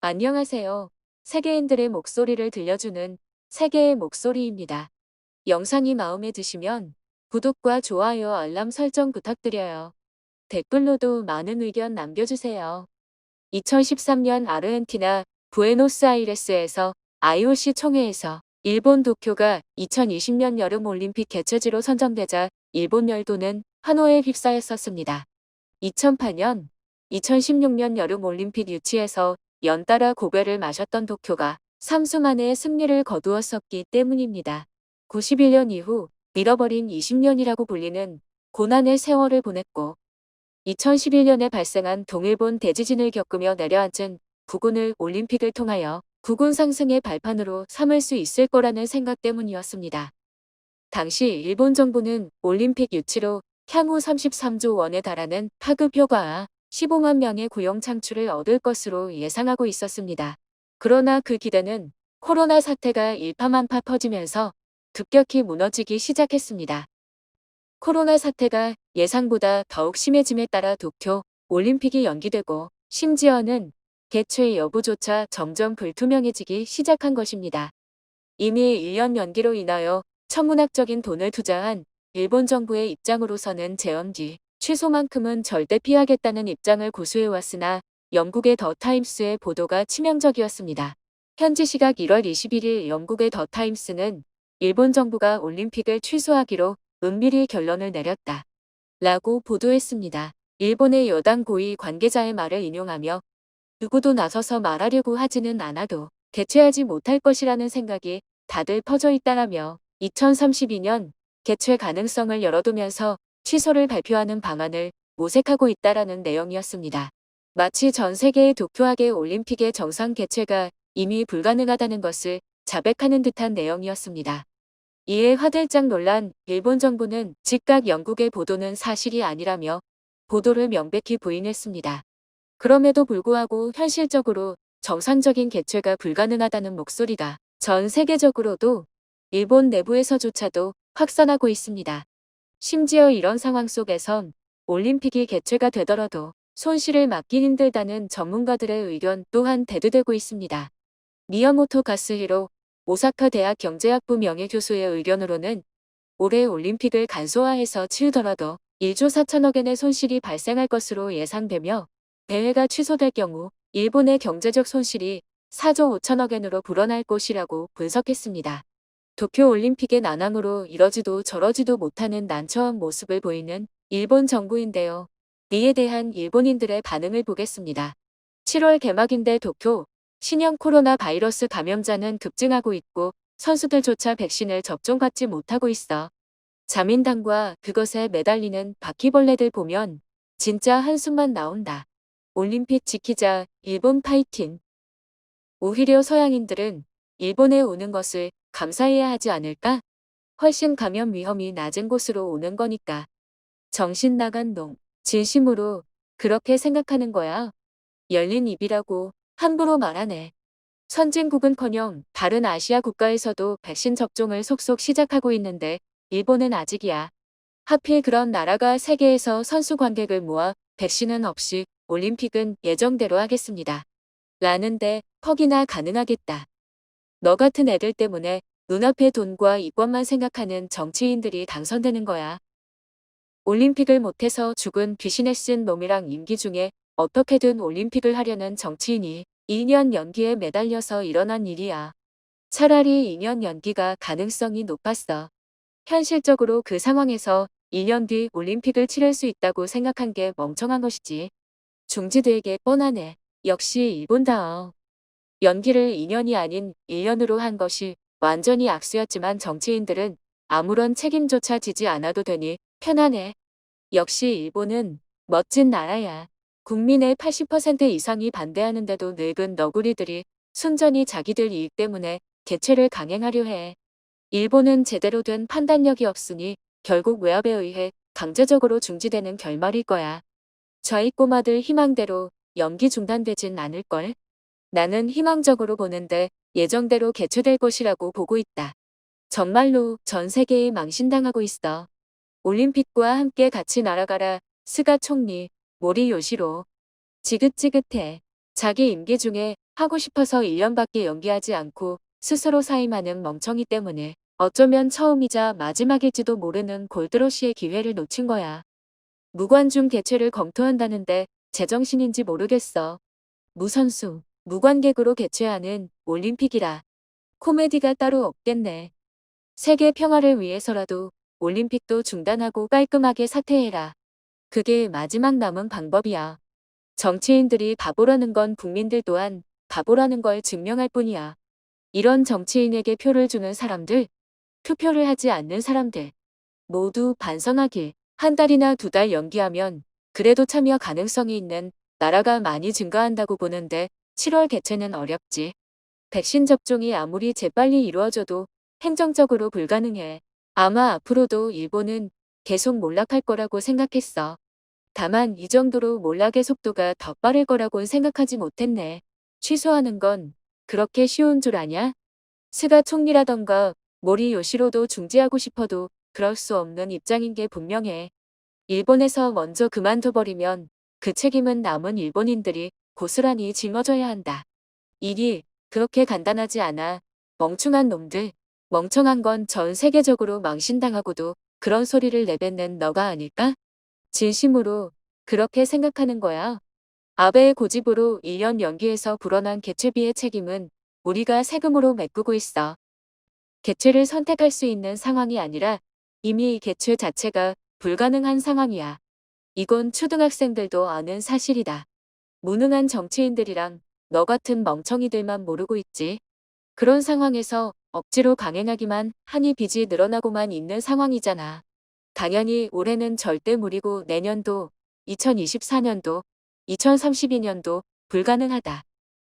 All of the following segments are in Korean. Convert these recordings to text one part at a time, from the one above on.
안녕하세요. 세계인들의 목소리를 들려주는 세계의 목소리입니다. 영상이 마음에 드시면 구독과 좋아요, 알람 설정 부탁드려요. 댓글로도 많은 의견 남겨주세요. 2013년 아르헨티나 부에노스아이레스에서 IOC 총회에서 일본 도쿄가 2020년 여름 올림픽 개최지로 선정되자 일본 열도는 환호에 휩싸였었습니다. 2008년, 2016년 여름 올림픽 유치에서 연달아 고배를 마셨던 도쿄가 3수 만에 승리를 거두었었기 때문입니다. 91년 이후 잃어버린 20년이라고 불리는 고난의 세월을 보냈고 2011년에 발생한 동일본 대지진을 겪으며 내려앉은 부군을 올림픽을 통하여 구군 상승의 발판으로 삼을 수 있을 거라는 생각 때문이었습니다. 당시 일본 정부는 올림픽 유치로 향후 33조 원에 달하는 파급 효과와 15만 명의 고용 창출을 얻을 것으로 예상하고 있었습니다. 그러나 그 기대는 코로나 사태가 일파만파 퍼지면서 급격히 무너지기 시작했습니다. 코로나 사태가 예상보다 더욱 심해짐에 따라 도쿄 올림픽이 연기되고 심지어는 개최 여부조차 점점 불투명해지기 시작한 것입니다. 이미 1년 연기로 인하여 천문학적인 돈을 투자한 일본 정부의 입장으로서는 재연기 취소만큼은 절대 피하겠다는 입장을 고수해왔으나 영국의 더 타임스의 보도가 치명적이었습니다. 현지 시각 1월 21일 영국의 더 타임스는 일본 정부가 올림픽을 취소하기로 은밀히 결론을 내렸다. 라고 보도했습니다. 일본의 여당 고위 관계자의 말을 인용하며 누구도 나서서 말하려고 하지는 않아도 개최하지 못할 것이라는 생각이 다들 퍼져 있다라며 2032년 개최 가능성을 열어두면서 취소를 발표하는 방안을 모색하고 있다라는 내용이었습니다. 마치 전 세계의 도쿄하계 올림픽의 정상 개최가 이미 불가능하다는 것을 자백하는 듯한 내용이었습니다. 이에 화들짝 놀란 일본 정부는 즉각 영국의 보도는 사실이 아니라며 보도를 명백히 부인했습니다. 그럼에도 불구하고 현실적으로 정상적인 개최가 불가능하다는 목소리가 전 세계적으로도 일본 내부에서조차도 확산하고 있습니다. 심지어 이런 상황 속에선 올림픽이 개최가 되더라도 손실을 막기 힘들다는 전문가들의 의견 또한 대두되고 있습니다. 미야모토 가스히로 오사카 대학 경제학부 명예교수의 의견으로는 올해 올림픽을 간소화해서 치르더라도 1조 4천억 엔의 손실이 발생할 것으로 예상되며 대회가 취소될 경우 일본의 경제적 손실이 4조 5천억 엔으로 불어날 것이라고 분석했습니다. 도쿄올림픽의 난항으로 이러지도 저러지도 못하는 난처한 모습을 보이는 일본 정부인데요. 이에 대한 일본인들의 반응을 보겠습니다. 7월 개막인데 도쿄 신형 코로나 바이러스 감염자는 급증하고 있고 선수들조차 백신을 접종받지 못하고 있어. 자민당과 그것에 매달리는 바퀴벌레들 보면 진짜 한숨만 나온다. 올림픽 지키자 일본 파이팅. 오히려 서양인들은 일본에 오는 것을 감사해야 하지 않을까? 훨씬 감염 위험이 낮은 곳으로 오는 거니까. 정신 나간 놈. 진심으로 그렇게 생각하는 거야. 열린 입이라고 함부로 말하네. 선진국은커녕 다른 아시아 국가에서도 백신 접종을 속속 시작하고 있는데 일본은 아직이야. 하필 그런 나라가 세계에서 선수 관객을 모아 백신은 없이 올림픽은 예정대로 하겠습니다. 라는데 퍽이나 가능하겠다. 너 같은 애들 때문에 눈앞의 돈과 이권만 생각하는 정치인들이 당선되는 거야. 올림픽을 못해서 죽은 귀신에 쓴 놈이랑 임기 중에 어떻게든 올림픽을 하려는 정치인이 2년 연기에 매달려서 일어난 일이야. 차라리 2년 연기가 가능성이 높았어. 현실적으로 그 상황에서 2년 뒤 올림픽을 치를 수 있다고 생각한 게 멍청한 것이지. 중지되게 뻔하네. 역시 일본다워. 연기를 2년이 아닌 1년으로 한 것이 완전히 악수였지만 정치인들은 아무런 책임조차 지지 않아도 되니 편하네. 역시 일본은 멋진 나라야. 국민의 80% 이상이 반대하는데도 늙은 너구리들이 순전히 자기들 이익 때문에 개최를 강행하려 해. 일본은 제대로 된 판단력이 없으니 결국 외압에 의해 강제적으로 중지되는 결말일 거야. 저희 꼬마들 희망대로 연기 중단되진 않을걸? 나는 희망적으로 보는데 예정대로 개최될 것이라고 보고 있다. 정말로 전 세계에 망신당하고 있어. 올림픽과 함께 같이 날아가라. 스가 총리, 모리 요시로. 지긋지긋해. 자기 임기 중에 하고 싶어서 1년밖에 연기하지 않고 스스로 사임하는 멍청이 때문에 어쩌면 처음이자 마지막일지도 모르는 골드러시의 기회를 놓친 거야. 무관중 개최를 검토한다는데 제정신인지 모르겠어. 무선수, 무관객으로 개최하는 올림픽이라 코미디가 따로 없겠네. 세계 평화를 위해서라도 올림픽도 중단하고 깔끔하게 사퇴해라. 그게 마지막 남은 방법이야. 정치인들이 바보라는 건 국민들 또한 바보라는 걸 증명할 뿐이야. 이런 정치인에게 표를 주는 사람들, 투표를 하지 않는 사람들, 모두 반성하길 한 달이나 두 달 연기하면 그래도 참여 가능성이 있는 나라가 많이 증가한다고 보는데 7월 개최는 어렵지. 백신 접종이 아무리 재빨리 이루어져도 행정적으로 불가능해. 아마 앞으로도 일본은 계속 몰락할 거라고 생각했어. 다만 이 정도로 몰락의 속도가 더 빠를 거라고는 생각하지 못했네. 취소하는 건 그렇게 쉬운 줄 아냐? 스가 총리라던가 모리 요시로도 중지하고 싶어도 그럴 수 없는 입장인 게 분명해. 일본에서 먼저 그만둬버리면 그 책임은 남은 일본인들이 고스란히 짊어져야 한다. 일이 그렇게 간단하지 않아. 멍충한 놈들. 멍청한 건 전 세계적으로 망신당하고도 그런 소리를 내뱉는 너가 아닐까? 진심으로 그렇게 생각하는 거야. 아베의 고집으로 1년 연기해서 불어난 개최비의 책임은 우리가 세금으로 메꾸고 있어. 개최를 선택할 수 있는 상황이 아니라 이미 이 개최 자체가 불가능한 상황이야. 이건 초등학생들도 아는 사실이다. 무능한 정치인들이랑 너 같은 멍청이들만 모르고 있지. 그런 상황에서 억지로 강행하기만 하니 빚이 늘어나고만 있는 상황이잖아. 당연히 올해는 절대 무리고 내년도, 2024년도, 2032년도 불가능하다.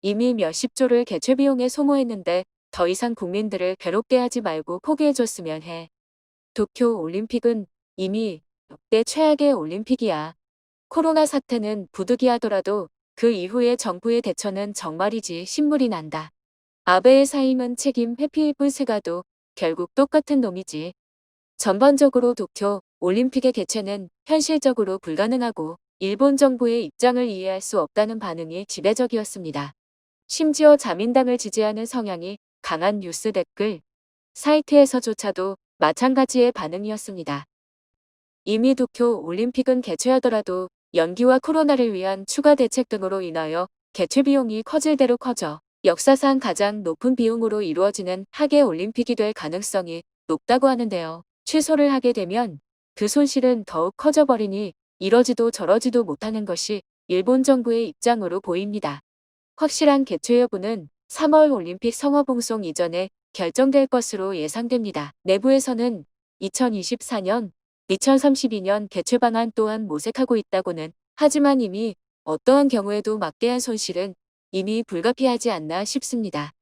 이미 몇십 조를 개최 비용에 소모했는데 더 이상 국민들을 괴롭게 하지 말고 포기해줬으면 해. 도쿄 올림픽은 이미 역대 최악의 올림픽이야. 코로나 사태는 부득이하더라도 그 이후의 정부의 대처는 정말이지 신물이 난다. 아베의 사임은 책임 회피일 스가도 결국 똑같은 놈이지. 전반적으로 도쿄 올림픽의 개최는 현실적으로 불가능하고 일본 정부의 입장을 이해할 수 없다는 반응이 지배적이었습니다. 심지어 자민당을 지지하는 성향이 강한 뉴스 댓글 사이트에서조차도 마찬가지의 반응이었습니다. 이미 도쿄 올림픽은 개최하더라도 연기와 코로나를 위한 추가 대책 등으로 인하여 개최 비용이 커질 대로 커져 역사상 가장 높은 비용으로 이루어지는 하계 올림픽이 될 가능성이 높다고 하는데요. 취소를 하게 되면 그 손실은 더욱 커져버리니 이러지도 저러지도 못하는 것이 일본 정부의 입장으로 보입니다. 확실한 개최 여부는 3월 올림픽 성화봉송 이전에 결정될 것으로 예상됩니다. 내부에서는 2024년, 2032년 개최 방안 또한 모색하고 있다고는 하지만 이미 어떠한 경우에도 막대한 손실은 이미 불가피하지 않나 싶습니다.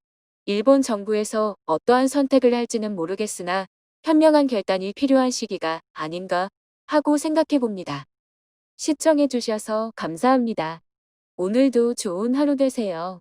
일본 정부에서 어떠한 선택을 할지는 모르겠으나 현명한 결단이 필요한 시기가 아닌가 하고 생각해 봅니다. 시청해 주셔서 감사합니다. 오늘도 좋은 하루 되세요.